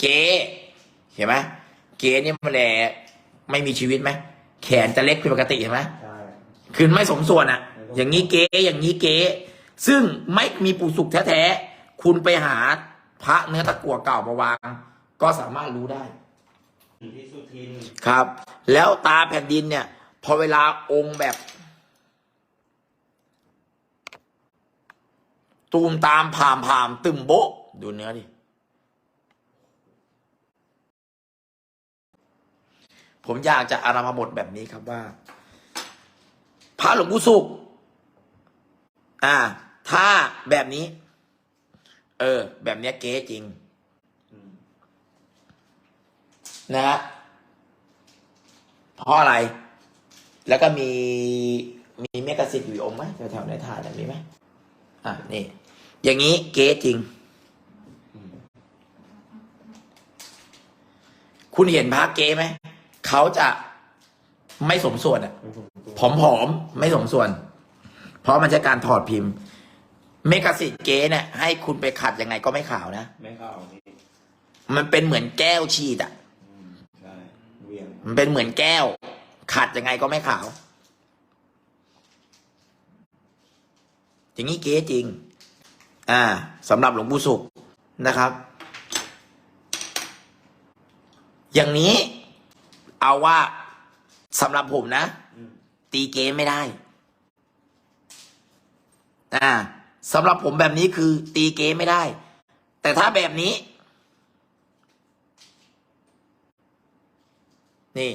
เก๋เห็นไหมเก๋เนี่ยมันแหละไม่มีชีวิตไหมแขนจะเล็กผิดปกติเห็นไหมใช่คือไม่สมส่วนอะอย่างนี้เก๋อย่างนี้เก๋ซึ่งไม่มีปู่สุกแท้ๆคุณไปหาพระเนื้อตะกั่วเก่ามาวาง ก็สามารถรู้ได้ ที่สุทินครับ แล้วตาแผ่นดินเนี่ย พอเวลาองค์แบบ ตูมตามผ่ามผ่ามตึมโบะดูเนื้อดิ ผมอยากจะอารามาบทแบบนี้ครับว่า พระหลวงปู่สุขอ่า ถ้าแบบนี้ เออ แบบเนี้ยเก๊จริงนะฮะเพราะอะไร แล้วก็มีมีเมกะซิตอยู่องค์ไหมแถวๆในถาดเนี่ยมีไหมอะนี่ อย่างนี้เก๊จริง คุณเห็นพระเก๊ไหม เขาจะไม่สมส่วนอะเป็นผมตัวผอมๆไม่สมส่วน เพราะมันใช้การถอดพิมพ์ เมกะซิตเก๊เนี่ยให้คุณไปขัดยังไงก็ไม่ขาวนะ ไม่เข้านี่มันเป็นเหมือนแก้วฉีดอะอืมใช่เวียงมันเป็นเหมือนแก้ว ขัดยังไงก็ไม่ขาว อย่างนี้เก๊จริง อ่าสำหรับหลวงปู่สุขนะครับ อย่างนี้ เอาว่าสำหรับผมนะอืมตีเกมไม่ได้อ่าสำหรับผมแบบนี้คือ ตีเกมไม่ได้ แต่ถ้าแบบนี้ นี่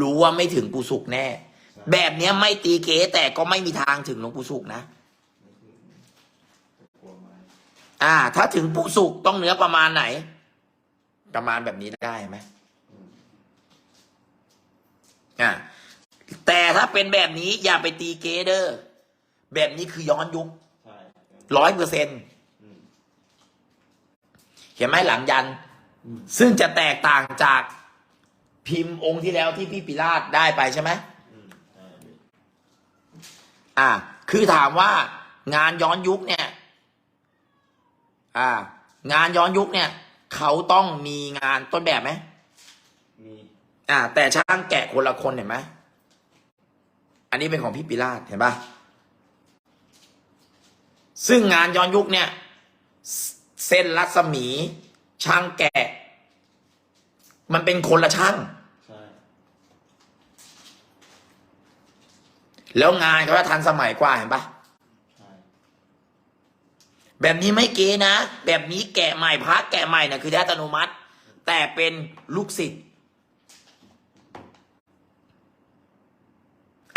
รู้ว่าไม่ถึงปูสุกแน่ แบบเนี้ยไม่ตีเกแต่ก็ไม่มีทางถึงหลวงปู่สุกนะกลัวไม้อ่า ถ้าถึงปูสุกต้องเนื้อประมาณไหน ประมาณแบบนี้ได้ไหมอืมอ่าแต่ถ้าเป็นแบบนี้อย่าไปตีเกเดอร์ แบบนี้คือย้อนยุคใช่ร้อยเปอร์เซ็นอืมเห็นไหมหลังยันอืมซึ่งจะแตกต่างจากพิมพ์องค์ที่แล้วที่พี่ปิราชได้ไปใช่ไหมอืมใช่อ่า คือถามว่างานย้อนยุคเนี่ย อ่า งานย้อนยุคเนี่ย เขาต้องมีงานต้นแบบไหมมีอ่า แต่ช่างแกะคนละคนเห็นไหมอันนี้เป็นของพี่ปิราชเห็นปะซึ่งงานย้อนยุคเนี่ย เส้นรัศมี ช่างแกะ มันเป็นคนละช่างใช่แล้วงานเขาจะทันสมัยกว่าเห็นปะใช่ แบบนี้ไม่เก๋นะ แบบนี้แกะใหม่พระแกะใหม่นะคือได้อัตโนมัติ แต่เป็นลูกศิษย์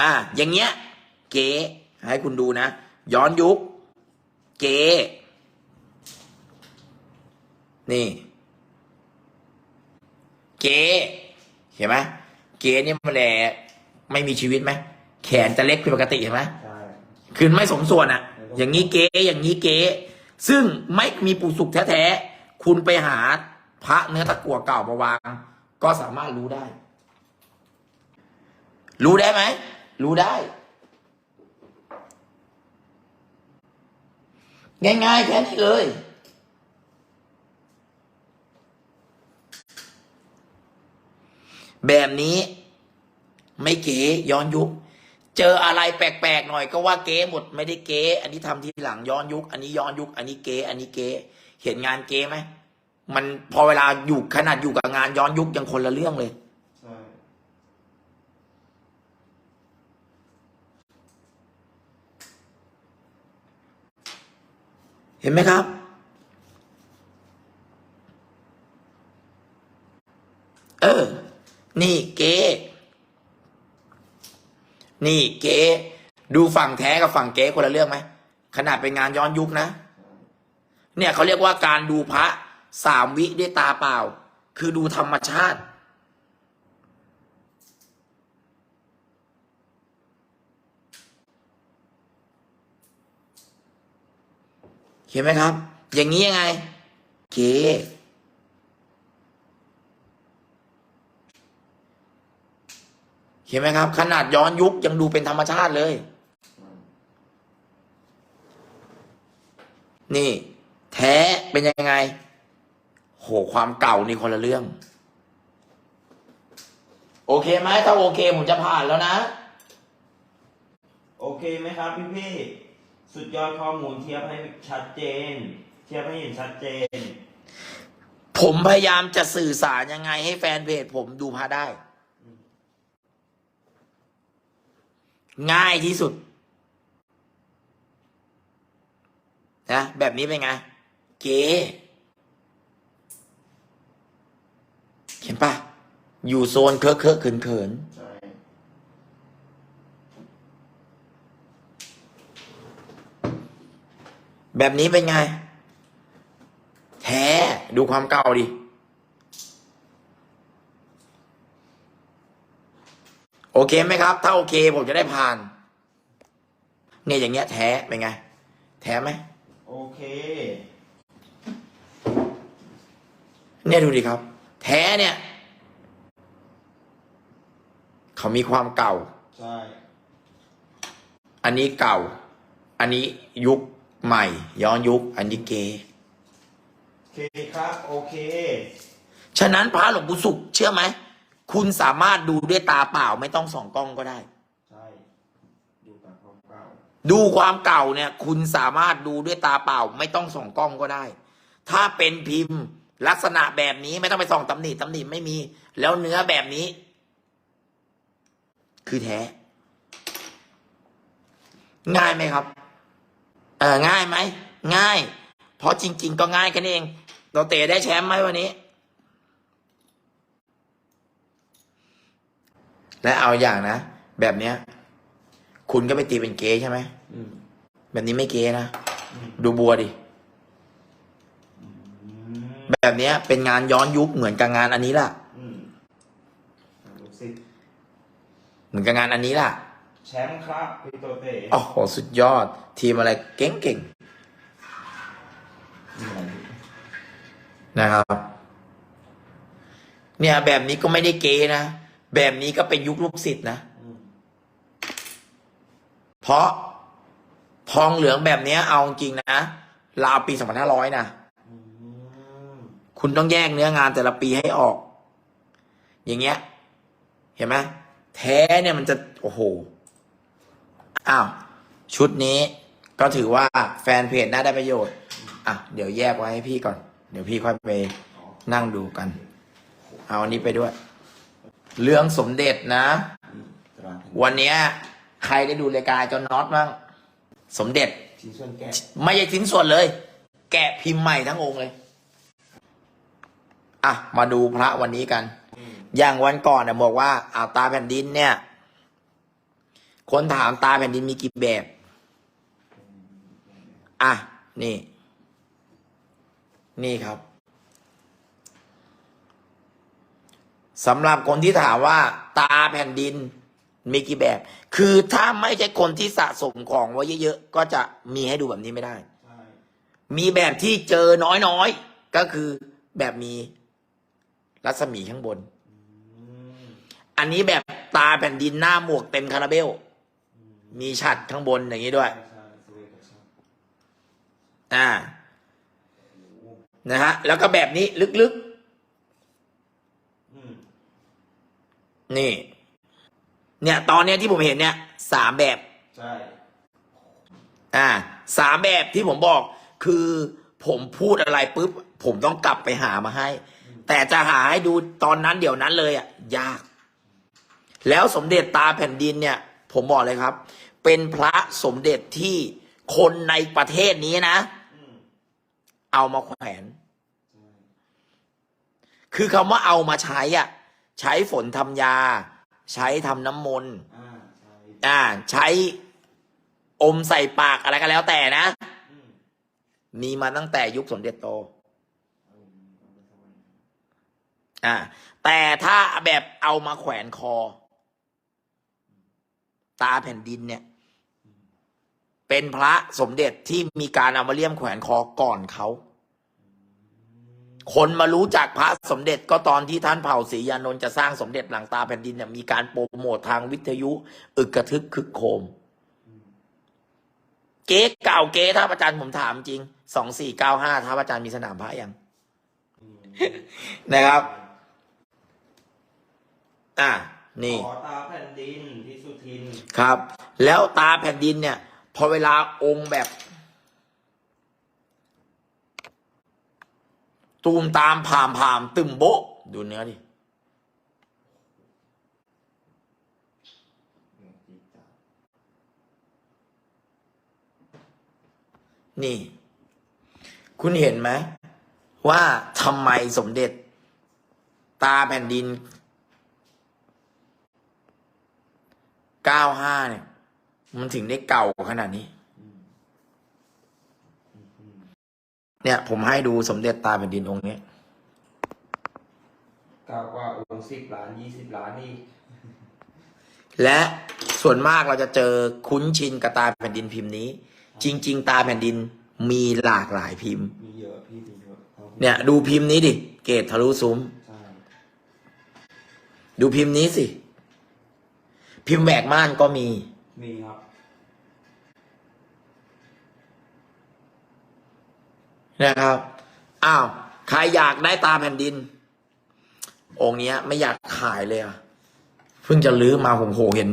อ่า อย่างเงี้ย เก๋ให้คุณดูนะ ย้อนยุค เก๋นี่ เก๋เห็นไหมเก๋เนี่ยมันแหละไม่มีชีวิตไหมแขนจะเล็กผิดปกติเห็นไหมใช่คือไม่สมส่วนอะอย่างนี้เก๊อย่างนี้เก๊ ซึ่งไม่มีปู่สุกแท้ๆ คุณไปหาพระเนื้อตะกั่วเก่ามาวาง ก็สามารถรู้ได้ รู้ได้ไหม รู้ได้ ง่ายๆ แค่นี้เลยแบบนี้ไม่เก๋ย้อนยุค เจออะไรแปลกๆหน่อยก็ว่าเก๋หมดไม่ได้เก๋อันนี้ทำทีหลังย้อนยุค อันนี้ย้อนยุค อันนี้เก๋อันนี้เก๋เห็นงานเก๋ไหมมันพอเวลาอยู่ขนาดอยู่กับงานย้อนยุคยังคนละเรื่องเลยเห็นไหมครับเออ นี่เก๋ นี่เก๋ดูฝั่งแท้กับฝั่งเก๋คนละเรื่องไหมขนาดเป็นงานย้อนยุคนะ เนี่ยเขาเรียกว่าการดูพระสามวิด้วยตาเปล่า คือดูธรรมชาติ เห็นไหมครับ อย่างนี้ยังไง เก๋ เห็นไหมครับ ขนาดย้อนยุคยังดูเป็นธรรมชาติเลย นี่แแท้เป็นยังไง โหความเก่านี่คนละเรื่อง โอเคไหมถ้าโอเคผมจะผ่านแล้วนะ โอเคไหมครับพี่พี่ๆสุดยอดข้อมูลเทียบให้ชัดเจน เทียบให้เห็นชัดเจน ผมพยายามจะสื่อสารยังไงให้แฟนเพจผมดูพาได้ ง่ายที่สุดนะแบบนี้เป็นไง เก๋เห็นปะอยู่โซนเคอะเคอะเขินเขินแบบนี้เป็นไง แท้ ดูความเก่าดิ โอเคไหมครับ ถ้าโอเคผมจะได้ผ่าน เนี่ยอย่างเงี้ยแท้เป็นไง แท้ไหมโอเค เนี่ยดูดิครับ แท้เนี่ย เขามีความเก่า ใช่ อันนี้เก่า อันนี้ยุคใหม่ ย้อนยุค อันนี้เกโอเคครับ โอเค ฉะนั้นพระหลวงปู่สุขเชื่อไหม คุณสามารถดูด้วยตาเปล่าไม่ต้องส่องกล้องก็ได้ ใช่ ดูตามความเก่าดูความเก่าเนี่ย คุณสามารถดูด้วยตาเปล่า ไม่ต้องส่องกล้องก็ได้ ถ้าเป็นพิมพ์ลักษณะแบบนี้ไม่ต้องไปส่องตำหนิตำหนิไม่มี แล้วเนื้อแบบนี้ คือแท้ ง่ายไหมครับ เออง่ายไหมง่าย เพราะจริง ๆ ก็ง่ายกันเอง เราเตะได้แชมป์ไหมวันนี้ และเอาอย่างนะ แบบเนี้ย คุณก็ไปตีเป็นเกย์ใช่ไหมอืมแบบนี้ไม่เกย์นะอืมดูบัวดิอืมแบบเนี้ย เป็นงานย้อนยุคเหมือนกับงานอันนี้ล่ะ อืมลูกศิษย์เหมือนกับงานอันนี้ล่ะแชมป์ครับพี่โตเต้โอ้โหสุดยอด ทีมอะไรเก่งเก่งนี่อะไรพี่ๆนะครับ เนี่ยแบบนี้ก็ไม่ได้เกย์นะ แบบนี้ก็เป็นยุคลูกศิษย์นะ เพราะทองเหลืองแบบเนี้ยเอาจริงนะราวปีสองพันห้าร้อยนะคุณต้องแยกเนื้องานแต่ละปีให้ออก อย่างเงี้ย เห็นไหมแท้เนี่ยมันจะ โอ้โห อ้าว ชุดนี้ก็ถือว่าแฟนเพจน่าได้ประโยชน์ อะ เดี๋ยวแยกไว้ให้พี่ก่อน เดี๋ยวพี่ค่อยไปนั่งดูกัน เอาอันนี้ไปด้วย เรื่องสมเด็จนะอืมตารางวันเนี้ยใครได้ดูรายการจอนน็อตบ้างสมเด็จ ชิ้นส่วนแกะไม่ใช่ชิ้นส่วนเลย แกะพิมพ์ใหม่ทั้งองค์เลย อะ มาดูพระวันนี้กันอืมอย่างวันก่อนเนี่ยบอกว่าอาตาแผ่นดินเนี่ย คนถามตาแผ่นดินมีกี่แบบ อะ นี่ นี่ครับ สำหรับคนที่ถามว่า ตาแผ่นดินมีกี่แบบ คือถ้าไม่ใช่คนที่สะสมของไว้เยอะๆ ก็จะมีให้ดูแบบนี้ไม่ได้ใช่มีแบบที่เจอน้อยๆ ก็คือแบบมีรัศมีข้างบนอืมอันนี้แบบตาแผ่นดินหน้าหมวกเต็มคาราเบลอืมมีฉัดข้างบนอย่างนี้ด้วยใช่ใช่สเวกับช่างอ่าโอ้โหนะฮะ แล้วก็แบบนี้ลึกอืม ๆ นี่ เนี่ย ตอนเนี้ยที่ผมเห็นเนี่ยสามแบบ ใช่ อ่าสามแบบที่ผมบอกคือผมพูดอะไรปุ๊บผมต้องกลับไปหามาให้ แต่จะหาให้ดูตอนนั้นเดี๋ยวนั้นเลยอะยาก แล้วสมเด็จตาแผ่นดินเนี่ย ผมบอกเลยครับ เป็นพระสมเด็จที่คนในประเทศนี้นะอืมเอามาแขวนใช่คือคำว่าเอามาใช้อะ ใช้ฝนทำยา ใช้ทำน้ำมนต์อ่าใช่อ่า ใช้อมใส่ปากอะไรก็แล้วแต่นะ อืมมีมาตั้งแต่ยุคสมเด็จโต เอาเอาไปสวรรค์อ่า แต่ถ้าแบบเอามาแขวนคอ ตาแผ่นดินเนี่ย เป็นพระสมเด็จที่มีการเอามาเลี่ยมแขวนคอก่อนเขา คนมารู้จักพระสมเด็จก็ตอนที่ท่านเผ่าศรียานนท์จะสร้างสมเด็จหลังตาแผ่นดินเนี่ยมีการโปรโมททางวิทยุ อึกกระทึกคึกโครมอืมเก๊เก่าเก๊ท่าประจันทร์ผมถามจริงสองสี่เก้าห้าท้าอาจารย์มีสนามพระยังอืมนะครับ อะนี่ขอตาแผ่นดินที่สุทินครับ แล้วตาแผ่นดินเนี่ย พอเวลาองค์แบบ ตูมตามผ่ามผ่ามตึมโบะดูเนื้อดินี่ คุณเห็นไหม ว่าทำไมสมเด็จ ตาแผ่นดิน 95 เนี่ย มันถึงได้เก่าขนาดนี้ เนี่ย ผมให้ดูสมเด็จตาแผ่นดินองค์นี้เก้ากว่าองค์สิบล้านยี่สิบล้านนี่ และส่วนมากเราจะเจอคุ้นชินกับตาแผ่นดินพิมพ์นี้ จริง ๆ ตาแผ่นดินมีหลากหลายพิมพ์ มีเยอะพี่มีเยอะอาเนี่ย ดูพิมพ์นี้ดิ เกตทะลุซุ้ม ใช่ดูพิมพ์นี้สิ พิมพ์แหวกม่านก็มี มีครับ นะครับอ้าวใครอยากได้ตาแผ่นดิน องค์เนี้ยไม่อยากขายเลยอะเพิ่งจะลื้อมาผมโหเห็น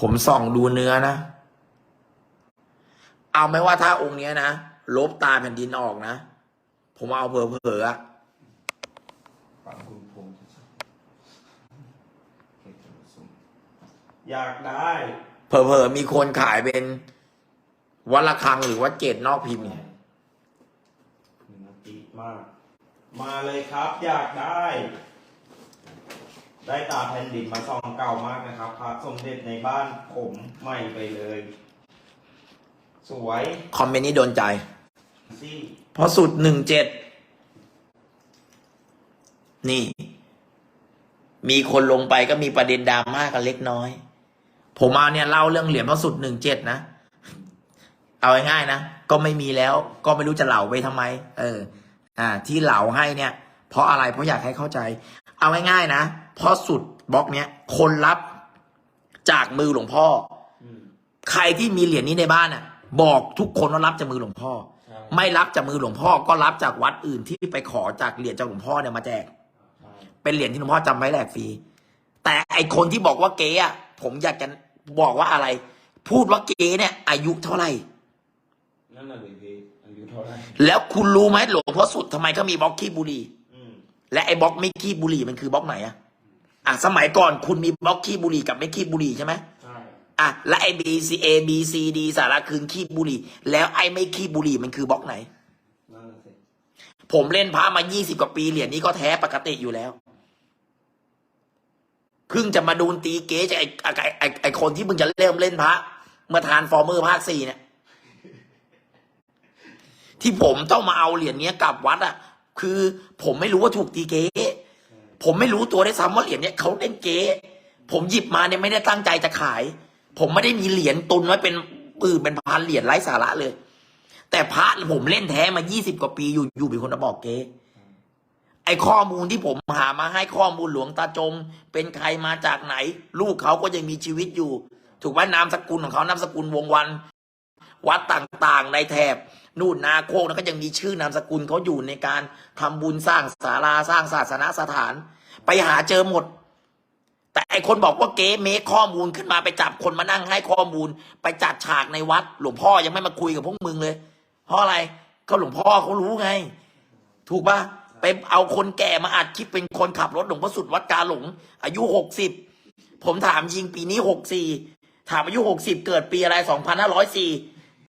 ผมส่องดูเนื้อนะ เอาไม่ว่าถ้าองค์เนี้ยนะลบตาแผ่นดินออกนะ ผมเอาเผลอๆอะฝั่งคุณพงษ์ชัดๆเก็บตัวสุ่มอยากได้เผลอๆมีคนขายเป็นวัดระฆังหรือว่าเกตนอกพิมพ์เนี่ยเนื้อดี มาก มาเลยครับอยากได้ ได้ตาแผ่นดินมาซองเก่ามากนะครับพระสมเด็จในบ้านผมใหม่ไปเลย สวยคอมเมนต์นี้โดนใจ ซี่ เพราะสุดหนึ่งเจ็ด นี่ มีคนลงไปก็มีประเด็นดราม่ากันเล็กน้อย ผมเอาเนี่ยเล่าเรื่องเหรียญพระสุดหนึ่งเจ็ดนะ เอาง่ายๆนะ ก็ไม่มีแล้ว ก็ไม่รู้จะเหล่าไปทำไม เออ อ่าที่เหล่าให้เนี่ย เพราะอะไรเพราะอยากให้เข้าใจ เอาง่ายๆนะเพราะสุดบล็อกเนี้ยคนรับจากมือหลวงพ่ออืมใครที่มีเหรียญนี้ในบ้านอะ บอกทุกคนว่ารับจากมือหลวงพ่อใช่ไม่รับจากมือหลวงพ่อก็รับจากวัดอื่นที่ไปขอจากเหรียญจากหลวงพ่อเนี่ยมาแจกใช่เป็นเหรียญที่หลวงพ่อจำไว้แหลกฟรีแต่ไอคนที่บอกว่าเก๊อะผมอยากจะบอกว่าอะไร พูดว่าเก๊เนี่ย อายุเท่าไหร่นั่นน่ะเแล้วคุณรู้ไหมหลวงพ่อสุดทำไมเขามีบล็อกขี้บุหรี่อืมและไอ้บล็อกไม่ขี้บุหรี่มันคือบล็อกไหนอะอะสมัยก่อนคุณมีบล็อกขี้บุหรี่กับไม่ขี้บุหรี่ใช่ไหมใช่อะและไอ้ B C A B C D สาระคืนขี้บุหรี่ แล้วไอ้ไม่ขี้บุหรี่มันคือบล็อกไหน นั่นน่ะสิผมเล่นพระมา 20 กว่าปีเหรียญนี้ก็แท้ปกติอยู่แล้ว เพิ่งจะมาดูนตีเก๋จากไอ้ไอ้ไอ้ไอ้คนที่มึงจะเริ่มเล่นพระเมื่อทานฟอร์เมอร์ภาคสี่เนี่ย ที่ผมต้องมาเอาเหรียญเนี้ยกลับวัดอะ คือผมไม่รู้ว่าถูกตีเก๋ผมไม่รู้ตัวได้ซ้ำว่าเหรียญเนี้ยเขาเล่นเก๋ผมหยิบมาเนี่ยไม่ได้ตั้งใจจะขาย ผมไม่ได้มีเหรียญตุนไว้เป็นปืนเป็นพันเหรียญไร้สาระเลย แต่พระผมเล่นแท้มา20กว่าปีอยู่อยู่เป็นคนมาบอกเก๊ไอข้อมูลที่ผมหามาให้ข้อมูลหลวงตาจง เป็นใครมาจากไหน ลูกเขาก็ยังมีชีวิตอยู่ ถูกไหมนามสกุลของเขานามสกุลวงวัน วัดต่างๆ ในแถบ นู่นนาโคกแล้วก็ยังมีชื่อนามสกุลเขาอยู่ในการทำบุญสร้างศาลาสร้างศาสนสถาน ไปหาเจอหมด แต่ไอคนบอกว่าเก๊เมคข้อมูลขึ้นมาไปจับคนมานั่งให้ข้อมูล ไปจัดฉากในวัด หลวงพ่อยังไม่มาคุยกับพวกมึงเลย เพราะอะไรก็หลวงพ่อเขารู้ไง ถูกปะไปเอาคนแก่มาอัดคลิปเป็นคนขับรถหลวงพ่อสุดวัดกาหลง อายุหกสิบผมถามยิงปีนี้หกสี่ถามอายุหกสิบเกิดปีอะไรสองพันห้าร้อยสี่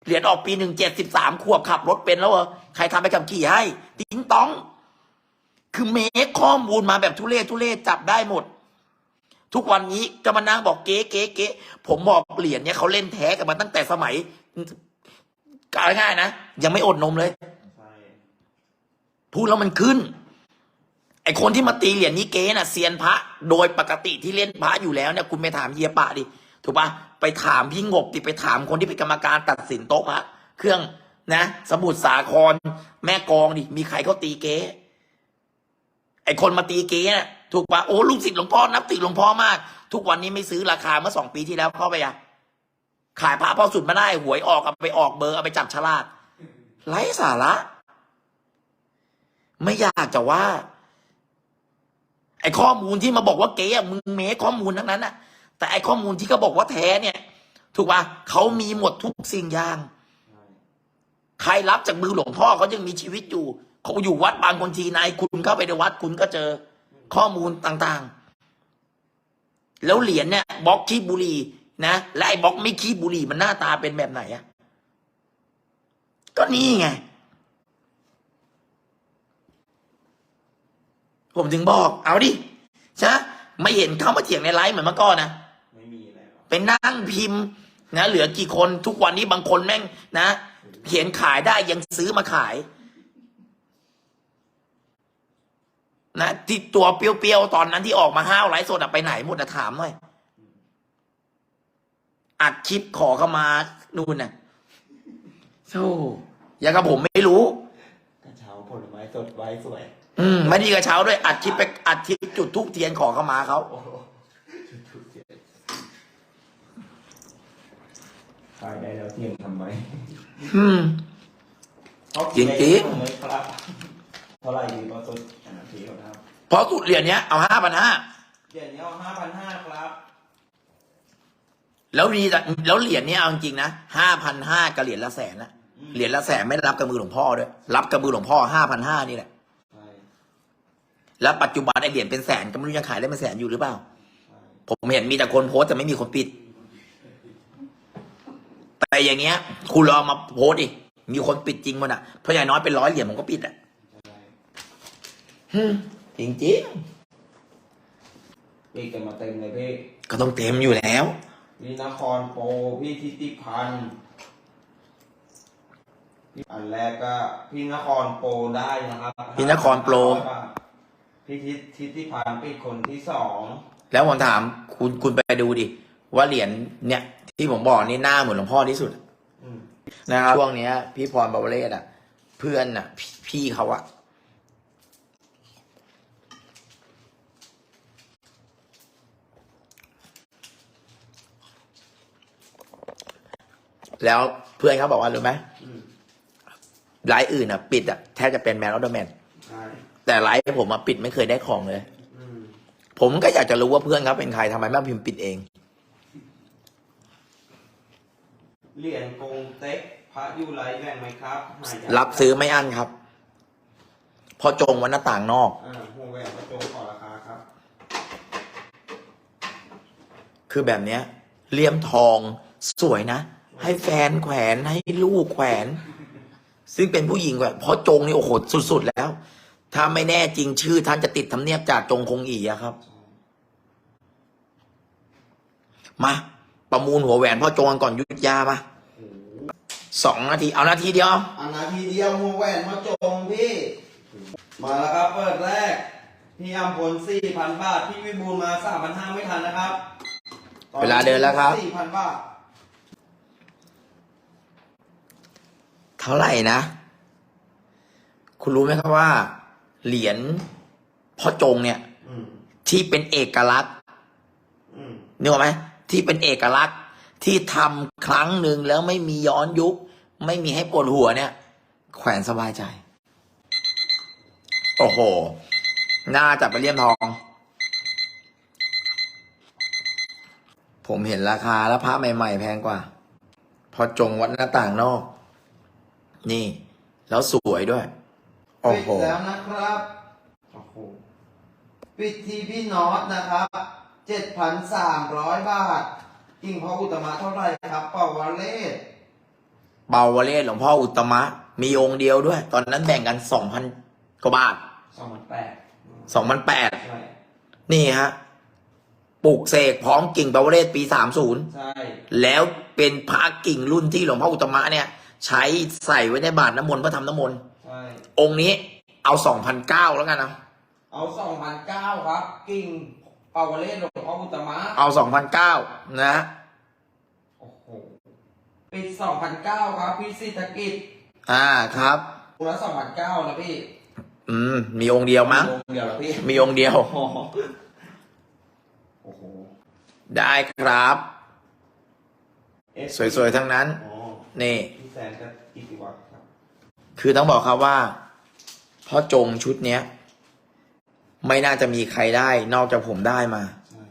เหรียญออกปีหนึ่งเจ็ดสิบสามขวบขับรถเป็นแล้วเหรอใครทำไปขับขี่ให้ ติ้งต้อง คือเมคข้อมูลมาแบบทุเรศทุเรศจับได้หมด ทุกวันนี้ก็มานั่งบอกเก๊เก๊เก๊ผมบอกเหรียญเนี่ยเขาเล่นแท้กันมาตั้งแต่สมัยกาง่ายๆนะยังไม่อดนมเลยพูดแล้วมันขึ้น ไอคนที่มาตีเหรียญนี้เก๊น่ะเซียนพระ โดยปกติที่เล่นพระอยู่แล้วเนี่ยคุณไปถามเฮียปะดิถูกปะ ไปถามพี่งบดิไปถามคนที่เป็นกรรมการตัดสินโต๊ะพระเครื่องนะ สมุทรสาคร แม่กองดิมีใครเขาตีเก๊ไอคนมาตีเก๊น่ะถูกปะโอ้ลูกศิษย์หลวงพ่อนับถือหลวงพ่อมาก ทุกวันนี้ไม่ซื้อราคาเมื่อสองปีที่แล้วเข้าไปอะขายพระพ่อสุดมาได้หวยออกเอาไปออกเบอร์เอาไปจับฉลากไร้สาระ ไม่อยากจะว่า ไอข้อมูลที่มาบอกว่าเก๊อะมึงเมคข้อมูลทั้งนั้นอะ แต่ไอ้ข้อมูลที่เขาบอกว่าแท้เนี่ย ถูกป่ะเขามีหมดทุกสิ่งอย่าง ใครรับจากมือหลวงพ่อเขายังมีชีวิตอยู่เขาอยู่วัดบางคนทีนายคุณเข้าไปในวัดคุณก็เจอข้อมูลต่างๆ แล้วเหรียญเนี่ยบล็อกขี้บุหรี่นะและไอ้บล็อกไม่ขี้บุหรี่มันหน้าตาเป็นแบบไหนอะก็นี่ไงผมถึงบอก เอาดิใช่ไมไม่เห็นเข้ามาเถียงในไลฟ์เหมือนเมื่อก่อนนะ ไม่มีแล้วไปนั่งพิมพ์นะเหลือกี่คนทุกวันนี้บางคนแม่งนะเขียนขายได้ยังซื้อมาขาย นะที่ตัวเปรี้ยวๆตอนนั้นที่ออกมาห้าวไลฟ์สดอะไปไหนหมดอะถามหน่อยอัดคลิปขอเข้ามานู่นน่ะโธ่อย่างกับผมไม่รู้กระเช้าผลไม้สดไว้สวย อืมไม่ดีกระเช้าด้วยอัดคลิปไปอัดคลิปจุดทูบเทียนขอเข้ามาเขา โอ้โหชุดๆเจ็ด ขายได้แล้วเที่ยงทำไมอืม จริงๆเลยครับเท่าไหร่ดีพอสุดอ่าทีก่อนครับเพราะสุดเหรียญเนี้ยเอาห้าพันห้าเหรียญนี้เอาห้าพันห้าครับแล้วดีแต่แล้วเหรียญเนี้ยเอาจริงๆนะห้าพันห้ากับเหรียญละแสนนะอืมเหรียญละแสนไม่ได้รับกับมือหลวงพ่อด้วย รับกับมือหลวงพ่อห้าพันห้านี่แหละใช่แล้วปัจจุบันไอเหรียญเป็นแสนก็ไม่รู้ยังขายได้เป็นแสนอยู่หรือเปล่า ใช่ผมเห็นมีแต่คนโพสต์แต่ไม่มีคนปิด แต่อย่างเงี้ยคุณลองมาโพสต์ดิมีคนปิดจริงมันอะเพราะอย่างน้อยเป็นร้อยเหรียญผมก็ปิดอะใช่ฮึ่มจริงปีกันมาเต็มเลยพี่ๆก็ต้องเต็มอยู่แล้วพี่นครโปรพี่ทิติพันธ์อันแรกก็พี่นครโปรได้นะครับ พี่นครโปรพี่ทิทิติพันธ์ปิดคนที่สอง แล้วผมถามคุณคุณไปดูดิ ว่าเหรียญเนี่ย ที่ผมบอกนี่หน้าเหมือนหลวงพ่อที่สุดอืมนะครับช่วงเนี้ย พี่พรบาวเลศอะ เพื่อนอะ พี่พี่เขาอะแล้วเพื่อนเขาบอกว่ารู้ไหมอืมไลฟ์อื่นอะ ปิดอะแทบจะเป็นแมนออฟเดอะแมนใช่แต่ไลฟ์ผมอะปิดไม่เคยได้ของเลยอืมผมก็อยากจะรู้ว่าเพื่อนเขาเป็นใครทำไมไม่พิมพ์ปิดเอง เหรียญกงเต็กพระยูไรแบ่งไหมครับหายจากรับซื้อไม่อั้นครับเพอจงวันหน้าต่างนอก อ่าหัวแหวนกระโจมขอราคาครับ คือแบบเนี้ยเลี่ยมทองสวยนะ ให้แฟนแขวนให้ลูกแขวน ซึ่งเป็นผู้หญิงแขวนเพราะจงนี่โอ้โหสุดๆแล้ว ถ้าไม่แน่จริงชื่อ ท่านจะติดทำเนียบจากจงคงอีอะครับ มา ประมูลหัวแหวนพ่อจงกันก่อน ยุทธยามาโอ้โหสองนาที เอานาทีเดียว อันนาทีเดียวหัวแหวนมาจงพี่ มาแล้วครับเปิดแรก พี่อัมพลสี่พันบาท พี่วิบูลย์มาสามพันห้าไม่ทันนะครับเวลาเดินแล้วครับ สี่พันบาท เท่าไหร่นะ คุณรู้ไหมครับว่า เหรียญพ่อจงเนี่ยอืมที่เป็นเอกลักษณ์อืมนึกออกไหมที่เป็นเอกลักษณ์ ที่ทำครั้งหนึ่งแล้วไม่มีย้อนยุค ไม่มีให้ปวดหัวเนี่ย แขวนสบายใจ โอ้โห น่าจะไปเลี่ยมทอง ผมเห็นราคาแล้วพระใหม่ ๆ แพงกว่า พอจงวัดหน้าต่างนอก นี่ แล้วสวยด้วย โอ้ปิดโห แล้วนะครับโอ้โหปิดที่พี่น็อตนะครับเจ็ดพันสามร้อยบาท กิ่งพ่ออุตมะเท่าไหร่ครับ เป่าวาเลศเบาวเลศหลวงพ่ออุตตมะ มีองค์เดียวด้วย ตอนนั้นแบ่งกันสองพันกว่าบาทสองพันแปดสองพันแปดใช่นี่ฮะปลูกเสกพร้อมกิ่งเบาวเลศปีสามศูนย์ใช่แล้วเป็นพระกิ่งรุ่นที่หลวงพ่ออุตตมะเนี่ย ใช้ใส่ไว้ในบาตรน้ำมนต์เพื่อทำน้ำมนต์ใช่องค์นี้เอาสองพันเก้าแล้วกันนะเอาสองพันเก้าครับ กิ่งเป่าวาเลศหลวงพ่ ออุตมะเอาสองพันเก้านะ โอ้โหปิดสองพันเก้าครับ พี่สิทธกิจอ่าครับองค์ละสองพันเก้านะพี่ อืม มีองค์เดียวมั้ง องค์เดียวเหรอพี่ มีองค์เดียว โอ้โหโอ้โหได้ครับเอฟสวยๆทั้งนั้น อ๋อนี่ พี่แซนก็กิติวัตรครับ คือต้องบอกครับว่าพ่อจงชุดเนี้ย ไม่น่าจะมีใครได้ นอกจากผมได้มา ใช่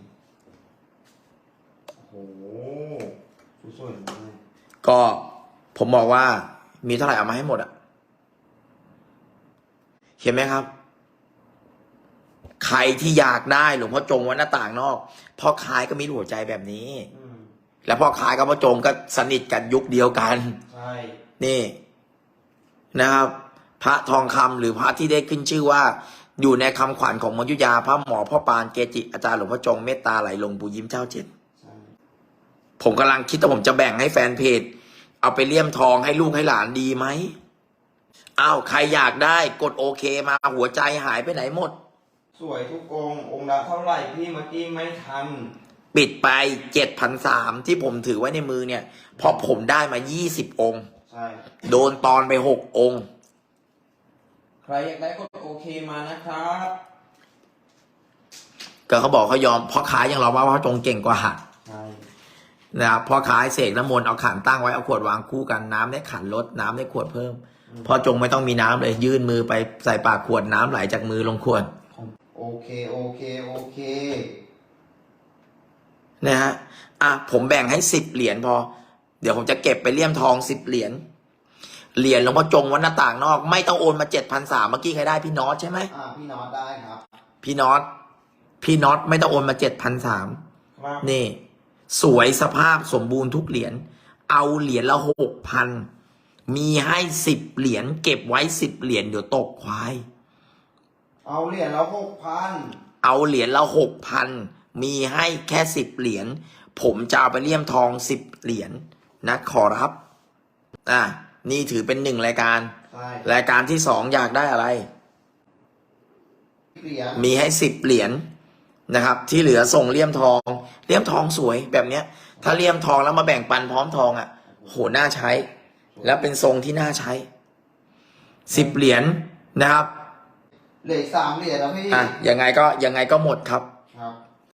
โอ้โหสวยๆมากเลย ก็ผมบอกว่ามีเท่าไหร่เอามาให้หมดอะเห็นไหมครับ ใครที่อยากได้หลวงพ่อจงวัดหน้าต่างนอกพ่อคล้ายก็มีหัวใจแบบนี้อืมแล้วพ่อคล้ายกับพ่อจงก็สนิทกันยุคเดียวกันใช่นี่นะครับ พระทองคำหรือพระที่ได้ขึ้นชื่อว่า อยู่ในคำขวัญของมยุยาพระหมอพ่อปานเกจิอาจารย์หลวงพ่อจงเมตตาไหลลงปูยิ้มเจ้าเจ็ดใช่ ผมกำลังคิดว่าผมจะแบ่งให้แฟนเพจ เอาไปเลี่ยมทองให้ลูกให้หลานดีไหมอ้าวใครอยากได้กดโอเคมาหัวใจหายไปไหนหมด สวยทุกองค์องค์ละเท่าไหร่พี่เมื่อกี้ไม่ทัน ปิดไปเจ็ดพันสามที่ผมถือไว้ในมือเนี่ยเพราะผมได้มายี่สิบองค์ ใช่ โดนตอนไปหกองค์ ใครอยากได้ก็โอเคมานะครับ ก็เขาบอกเขายอมพ่อค้ายังรอว่าพ่อจงเก่งกว่าใช่ นะครับพ่อค้าเสกน้ำมนต์เอาขันตั้งไว้เอาขวดวางคู่กันน้ำได้ขันลดน้ำได้ขวดเพิ่มพ่อจงไม่ต้องมีน้ำเลยยื่นมือไปใส่ปากขวดน้ำไหลจากมือลงขวดโอเค โอเค โอเค นะฮะอะผมแบ่งให้สิบเหรียญพอ เดี๋ยวผมจะเก็บไปเลี่ยมทองสิบเหรียญเหรียญหลวงพ่อจงวัดหน้าต่างนอก ไม่ต้องโอนมาเจ็ดพันสามเมื่อกี้ใครได้พี่น็อตใช่ไหมอ่า พี่น็อตได้ครับ พี่น็อตพี่น็อตไม่ต้องโอนมาเจ็ดพันสามครับ นี่ สวยสภาพสมบูรณ์ทุกเหรียญ เอาเหรียญละหกพัน มีให้สิบเหรียญเก็บไว้สิบเหรียญเดี๋ยวตกควาย เอาเหรียญละหกพัน เอาเหรียญละหกพัน มีให้แค่สิบเหรียญ ผมจะเอาไปเลี่ยมทองสิบเหรียญนะขอรับ อะ นี่ถือเป็นหนึ่งรายการใช่รายการที่สองอยากได้อะไร เหรียญ มีให้สิบเหรียญ นะครับ ที่เหลือส่งเลี่ยมทองเลี่ยมทองสวยแบบเนี้ย ถ้าเลี่ยมทองแล้วมาแบ่งปันพร้อมทองอะโหน่าใช้ แล้วเป็นทรงที่น่าใช้สิบเหรียญนะครับ เหลืออกสามเหรียญแล้วพี่ อะยังไงก็ยังไงก็หมดครับ